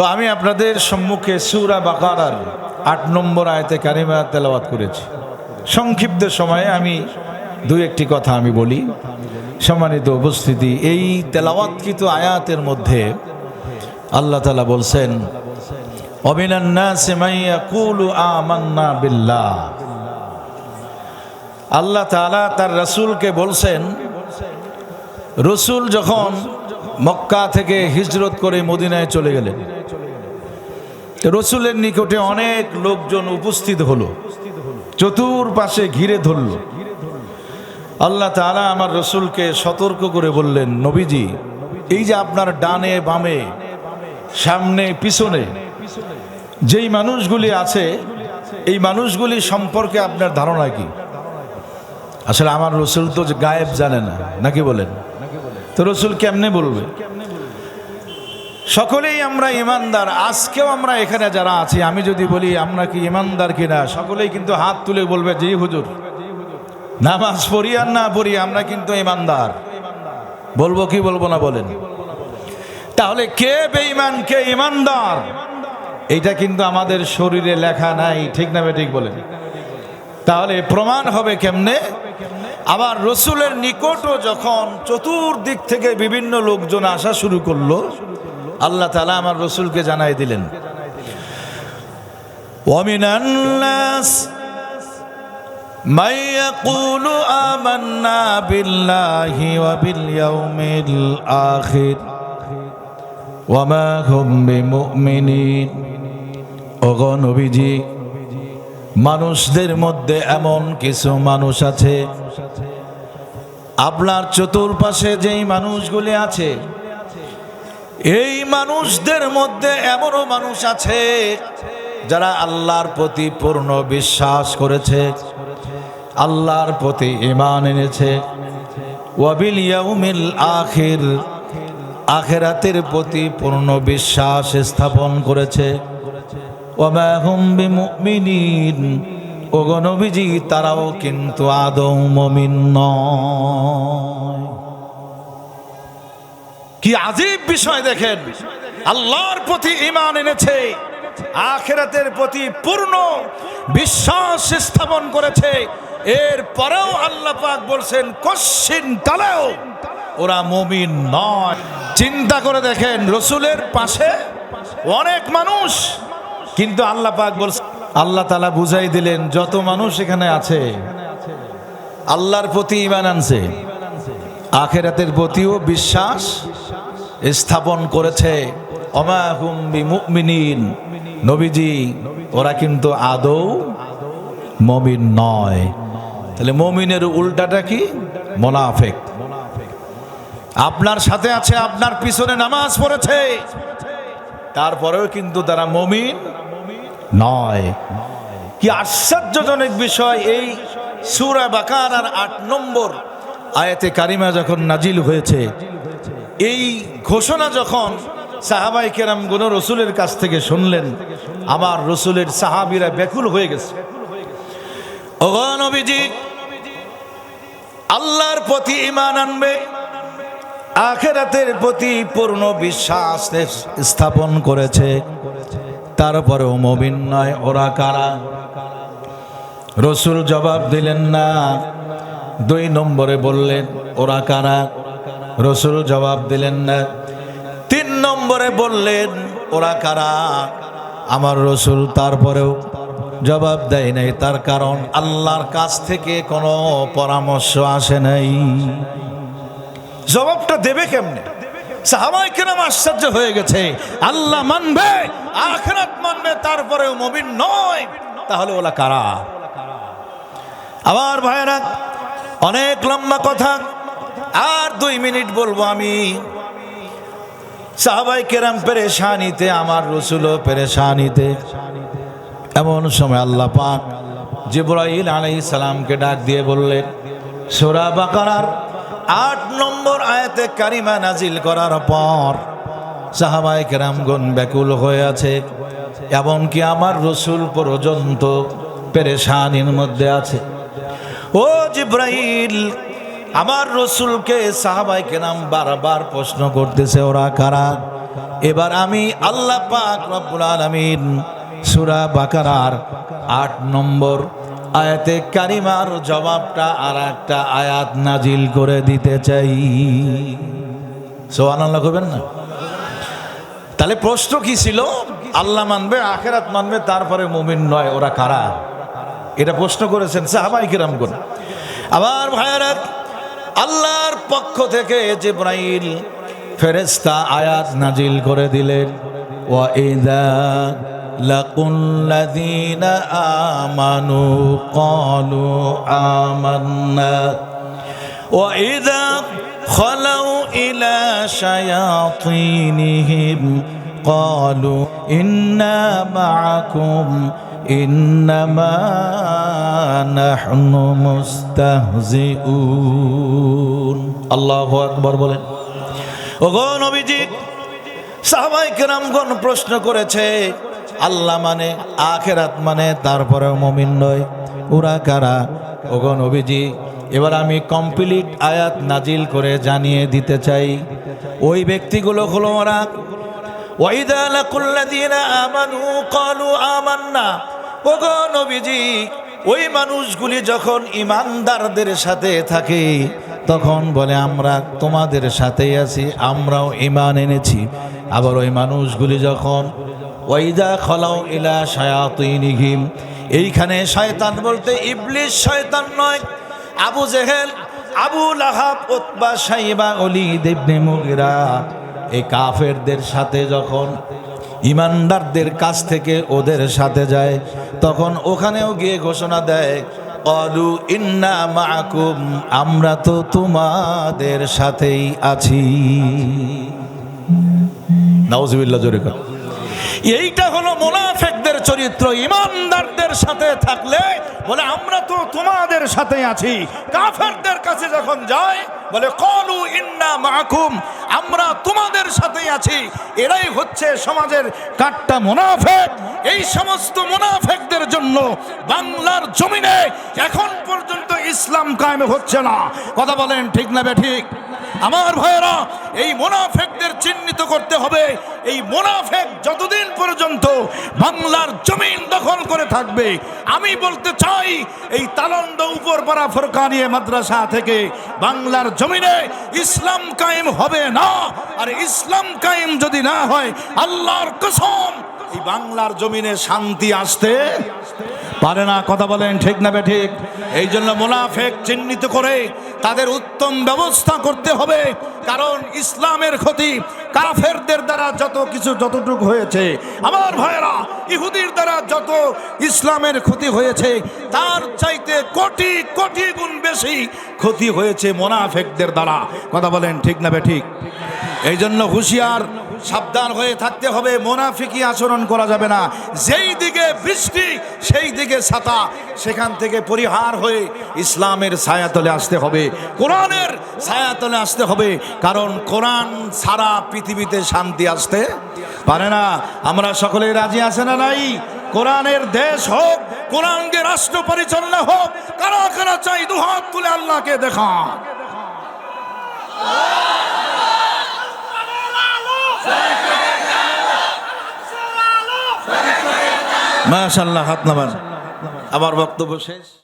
তো আমি আপনাদের সম্মুখে সুরা বাকারার আট নম্বর আয়তে কারিমা তেলাওয়াত করেছি। সংক্ষিপ্ত সময়ে আমি দু একটি কথা আমি বলি। সম্মানিত উপস্থিতি, এই তেলাওয়াতকৃত আয়াতের মধ্যে আল্লাহ তালা বলছেন আল্লাহ তালা তার রসুলকে বলছেন, রসুল যখন মক্কা থেকে হিজরত করে মদিনায় চলে গেলেন। রসুলের নিকটে অনেক লোকজন উপস্থিত হলো। চতুর্পাশে ঘিরে ধরল। আল্লাহ তালা আমার রসুলকে সতর্ক করে বললেন, নবীজি, এই যে আপনার ডানে বামে, সামনে পিছনে, যেই মানুষগুলি আছে, এই মানুষগুলি সম্পর্কে আপনার ধারণা কি? আসলে আমার রসুল তো গায়েব জানে না, নাকি বলেন? তো রসুল কেমনে বলবে? সকলেই আমরা ইমানদার, আজকেও আমরা এখানে যারা আছি, আমি যদি বলি আমরা কি ইমানদার কিনা, সকলেই কিন্তু হাত তুলে বলবে, জি হুজুর। নামাজ পড়ি আর না পড়ি, আমরা কিন্তু ইমানদার। বলব কি বলব না বলেন? তাহলে কে বেঈমান, কে ইমানদার? এইটা কিন্তু আমাদের শরীরে লেখা নাই, ঠিক না ঠিক বলেন? তাহলে প্রমাণ হবে কেমনে? আবার রসুলের নিকটও যখন চতুর্দিক থেকে বিভিন্ন লোকজন আসা শুরু করলো আল্লাহ তালা আমার রসুলকে জানাই দিলেন ومن الناس من يقول آمنا بالله وباليوم الآخر وما هم بمؤمنين ওগো নবীজি মানুষদের মধ্যে এমন কিছু মানুষ আছে। আপনার চতুর্পাশে যেই মানুষগুলি আছে, এই মানুষদের মধ্যে এমনও মানুষ আছে যারা আল্লাহর প্রতি পূর্ণ বিশ্বাস করেছে, আল্লাহর প্রতি ইমান এনেছে। আখেরাতের প্রতি পূর্ণ বিশ্বাস স্থাপন করেছে। ওমা হুম বিমুমিনিন। তারাও কিন্তু আদৌ মমিন কি আজীব বিষয় দেখেন, আল্লাহর প্রতি ইমান এনেছে, আখেরাতের প্রতি পূর্ণ বিশ্বাস স্থাপন করেছে। এর পরেও আল্লাহ পাক বলছেন, কশ্চিন কালেও ওরা মমিন নয়। চিন্তা করে দেখেন, রসুলের পাশে অনেক মানুষ কিন্তু আল্লাহ পাক বলছে, আল্লাহ তালা বুঝাই দিলেন, যত মানুষ এখানে আছে, আল্লাহর প্রতি ইমান আনছে, আখেরাতের প্রতিও বিশ্বাস স্থাপন করেছে। নবীজি, ওরা কিন্তু আদৌ মমিন নয়। তাহলে মমিনের উল্টাটা কি? মোনাফেক। আপনার সাথে আছে, আপনার পিছনে নামাজ পড়েছে। তারপরেও কিন্তু তারা মমিন নয়। কি আশ্চর্যজনক বিষয় এই সুরা বাকার আর আট নম্বর আয়াতে কারিমা যখন নাজিল হয়েছে, এই ঘোষণা যখন সাহাবাই কেরাম গুন রসুলের কাছ থেকে শুনলেন, আমার রসুলের সাহাবিরা ব্যাকুল হয়ে গেছে। নবীজি, আল্লাহর প্রতি ইমান আনবে, আখেরাতের প্রতি পূর্ণ বিশ্বাস স্থাপন করেছে। তারপরেও মবিন নয়, ওরা কারা? রসুল জবাব দিলেন, না। দুই নম্বরে বললেন, ওরা কারা? রসুল জবাব দিলেন, না। তিন নম্বরে বললেন, ওরা কারা? আমার রসুল তারপরেও জবাব দেয় নাই, তার কারণ আল্লাহর কাছ থেকে কোনো পরামর্শ আসে নাই। জবাবটা দেবে কেমনে? সাহাবাই কেরাম আশ্চর্য হয়ে গেছে। আল্লাহ মানবে, আখরাত মানবে, তারপরেও মবিন নয়। তাহলে ওলা কারা? আবার ভাইরা অনেক লম্বা কথা। আর দুই মিনিট বলব আমি। সাহাবাই কেরাম পেরেশানিতে, আমার রসুলও পেরেশানিতে। এমন সময় আল্লাহ পাক জিব্রাইল আলাইহিস সালামকে ডাক দিয়ে বললেন, সোরা বাকারার আট নম্বর আয়াতে কারিমা নাজিল করার পর সাহাবাই কেরামগণ ব্যাকুল হয়ে আছে, এমনকি আমার রসুল পর্যন্ত পেরেশানির মধ্যে আছে। ও জিব্রাইল, আমার রসুলকে সাহাবাই কেরাম বারবার প্রশ্ন করতেছে, ওরা কারা? এবার আমি আল্লাহ পাক রব্বুল আলামিন সুরা বাকারার আট নম্বর আয়াতে কারিমার জবাবটা আর একটা আয়াত নাজিল করে দিতে চাই। সোহান আল্লাহ করবেন না? তাহলে প্রশ্ন কি ছিল? আল্লাহ মানবে, আখেরাত মানবে, তারপরে মুমিন নয়, ওরা কারা? এটা প্রশ্ন করেছেন সাহাবাই কিরাম করে আবার ভাইয়ারাত আল্লাহর পক্ষ থেকে জিব্রাইল ফেরেশতা আয়াত নাজিল করে দিলেন। ওয়া ইদা লাকুল্লাযীনা আমানু ক্বালু আমান্না وإذا خلوا إلى شياطينهم قالوا إنا معكم إنما نحن مستهزئون الله أكبر বলেন ওগো নবীজি সাহাবাই কেরামগণ প্রশ্ন করেছে আল্লাহ মানে আখেরাত মানে তারপরে মমিন নয়। ওরা কারা? ওগো নবীজি, এবার আমি কমপ্লিট আয়াত নাজিল করে জানিয়ে দিতে চাই। ওই ব্যক্তিগুলো হলো ওরা। ওয়াইদা লাকুল্লাযীনা আমানু ক্বালু আমান্না। ওগো নবীজি, ওই মানুষগুলি যখন ইমানদারদের সাথে থাকে, তখন বলে, আমরা তোমাদের সাথেই আছি, আমরাও ইমান এনেছি। আবার ওই মানুষগুলি যখন ওয়াইদা খলাও ইলা শায়াতিনিহিম। এইখানে শয়তান বলতে ইবলিশ শয়তান নয়, Abu Jahl, Abu Lahab, Utba Shaiba অলি দেবনে মুগিরা। এই কাফেরদের সাথে যখন, ইমানদারদের কাছ থেকে ওদের সাথে যায়, তখন ওখানেও গিয়ে ঘোষণা দেয় অলু ইন্না মাকুম আমরা তো তোমাদের সাথেই আছি। নাউজুবিল্লাহ, জোরে। এইটা হলো মোনাফেকদের চরিত্র, ইমানদারদের সাথে থাকলে বলে, আমরা তো তোমাদের সাথে আছি। কাফেরদের কাছে যখন যায় বলে, কলু ইন্না মাকুম, আমরা তোমাদের সাথেই আছি। এরাই হচ্ছে সমাজের কাট্টা মুনাফেক। এই সমস্ত মুনাফেকদের জন্য বাংলার জমিনে এখন পর্যন্ত ইসলাম কায়েম হচ্ছে না। কথা বলেন ঠিক না বে ঠিক? আমার ভাইয়েরা, এই মোনাফেকদের চিহ্নিত করতে হবে। এই মোনাফেক যতদিন পর্যন্ত বাংলার জমিন দখল করে থাকবে, আমি বলতে চাই, এই তালন্দ উপরপাড়া ফরকানিয়ে মাদ্রাসা থেকে বাংলার জমিনে ইসলাম কায়েম হবে না। আর ইসলাম কায়েম যদি না হয়, আল্লাহর কসম, এই বাংলার জমিনে শান্তি আসতে পারে না, কথা বলেন ঠিক না বে ঠিক। এই জন্য মোনাফেক চিহ্নিত করে তাদের উত্তম ব্যবস্থা করতে হবে। কারণ ইসলামের ক্ষতি কাফেরদের দ্বারা যত কিছু যতটুকু হয়েছে, আমার ভাইয়েরা, ইহুদির দ্বারা যত ইসলামের ক্ষতি হয়েছে, তার চাইতে কোটি কোটি গুণ বেশি ক্ষতি হয়েছে মোনাফেকদের দ্বারা। কথা বলেন ঠিক না বে ঠিক। এই জন্য হুঁশিয়ার সাবধান হয়ে থাকতে হবে, মোনাফিকি আচরণ করা যাবে না। যেই দিকে বৃষ্টি, সেই দিকে ছাতা। সেখান থেকে পরিহার হয়ে ইসলামের ছায়াতলে আসতে হবে। কোরআনের ছায়াতলে আসতে হবে। কারণ কোরআন সারা পৃথিবীতে শান্তি আসতে পারে না। আমরা সকলে রাজি আছে না নাই? কোরআনের দেশ হোক, কোরআনকে রাষ্ট্র পরিচালনা হোক, কারা কারা চাই দুহাত তুলে আল্লাহকে দেখা মাশাল্লাহ হাত নামান। আমার বক্তব্য শেষ।